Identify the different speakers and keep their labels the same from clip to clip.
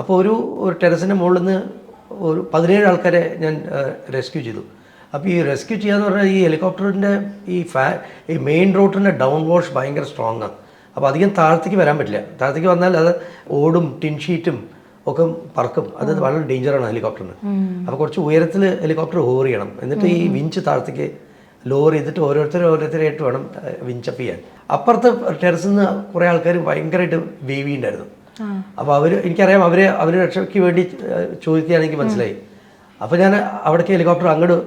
Speaker 1: അപ്പോൾ ഒരു ഒരു ടെറസിന്റെ മുകളിൽ നിന്ന് ഒരു പതിനേഴ് ആൾക്കാരെ ഞാൻ റെസ്ക്യൂ ചെയ്തു. അപ്പോൾ ഈ റെസ്ക്യൂ ചെയ്യാന്ന് പറഞ്ഞാൽ ഈ ഹെലികോപ്റ്ററിന്റെ ഈ ഫാ ഈ മെയിൻ റോട്ടിന്റെ ഡൗൺ വാഷ് ഭയങ്കര സ്ട്രോങ് ആണ് അപ്പോൾ അധികം താഴത്തേക്ക് വരാൻ പറ്റില്ല. താഴത്തേക്ക് വന്നാൽ അത് ഓടും ടിൻ ഷീറ്റും ഒക്കെ പറക്കും. അത് വളരെ ഡേഞ്ചറാണ് ഹെലികോപ്റ്ററിന് അപ്പോൾ കുറച്ച് ഉയരത്തിൽ ഹെലികോപ്റ്റർ ഹോർ ചെയ്യണം. എന്നിട്ട് ഈ വിഞ്ച് താഴത്തേക്ക് ലോർ ചെയ്തിട്ട് ഓരോരുത്തരും ഓരോരുത്തരായിട്ട് വേണം വിഞ്ചപ്പ് ചെയ്യാൻ. അപ്പുറത്തെ ടെറസിൽ നിന്ന് കുറേ ആൾക്കാർ ഭയങ്കരമായിട്ട് വേവി ഉണ്ടായിരുന്നു. അപ്പോൾ അവർ എനിക്കറിയാം അവരെ അവർ രക്ഷയ്ക്ക് വേണ്ടി ചോദിക്കുകയാണ് എനിക്ക് മനസ്സിലായി. അപ്പോൾ ഞാൻ അവിടേക്ക് ഹെലികോപ്റ്റർ അങ്ങോട്ട്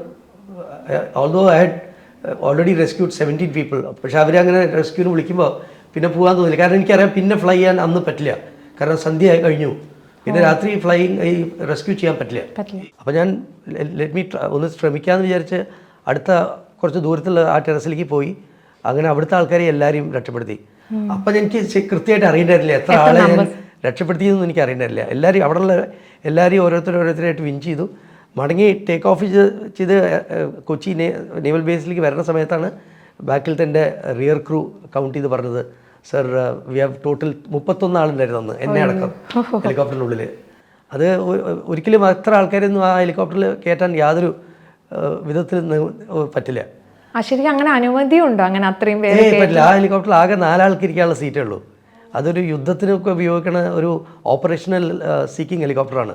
Speaker 1: although I had already rescued seventeen people പക്ഷേ അവരങ്ങനെ അങ്ങനെ റെസ്ക്യൂവിന് വിളിക്കുമ്പോൾ പിന്നെ പോകാൻ തോന്നില്ല. കാരണം എനിക്കറിയാം പിന്നെ ഫ്ലൈ ചെയ്യാൻ അന്ന് പറ്റില്ല. കാരണം സന്ധ്യ ആയി കഴിഞ്ഞു. പിന്നെ രാത്രി ഫ്ലൈയിങ് ഈ റെസ്ക്യൂ ചെയ്യാൻ പറ്റില്ല.
Speaker 2: പറ്റില്ല.
Speaker 1: അപ്പോൾ ഞാൻ ലെറ്റ് മീ ഒന്ന് ശ്രമിക്കാമെന്ന് വിചാരിച്ച് അടുത്ത കുറച്ച് ദൂരത്തുള്ള ആ ടെറസിലേക്ക് പോയി. അങ്ങനെ അവിടുത്തെ ആൾക്കാരെ എല്ലാവരെയും രക്ഷപ്പെടുത്തി. അപ്പം എനിക്ക് കൃത്യമായിട്ട് അറിയേണ്ടതില്ല എത്ര ആളെ ഞാൻ എനിക്ക് അറിയേണ്ടതില്ല. എല്ലാവരും അവിടെയുള്ള എല്ലാവരെയും ഓരോരുത്തരും ഓരോരുത്തരായിട്ട് വിൻ ചെയ്തു. മടങ്ങി ടേക്ക് ഓഫ് ചെയ്ത് കൊച്ചി നേവൽ ബേസിലേക്ക് വരുന്ന സമയത്താണ് ബാക്കിൽ തന്റെ റിയർ ക്രൂ കൗണ്ട് ചെയ്ത് പറഞ്ഞത്. സർ വി ഹാവ് ടോട്ടൽ മുപ്പത്തൊന്ന് ആളുണ്ടായിരുന്നു അന്ന് എന്നെ അടക്കം ഹെലികോപ്റ്ററിനുള്ളിൽ അത് ഒരിക്കലും അത്ര ആൾക്കാരൊന്നും ആ ഹെലികോപ്റ്ററിൽ കയറ്റാൻ യാതൊരു വിധത്തിൽ പറ്റില്ല.
Speaker 2: ആ ശരിക്കും അങ്ങനെ അനുമതിയുണ്ടോ? അങ്ങനെ അത്രയും പേര്
Speaker 1: ഏയ് പറ്റില്ല ആ ഹെലികോപ്റ്ററിൽ ആകെ നാലാൾക്ക് ഇരിക്കാനുള്ള സീറ്റേ ഉള്ളൂ. അതൊരു യുദ്ധത്തിനൊക്കെ ഉപയോഗിക്കുന്ന ഒരു ഓപ്പറേഷണൽ സീക്കിംഗ് ഹെലികോപ്റ്ററാണ്.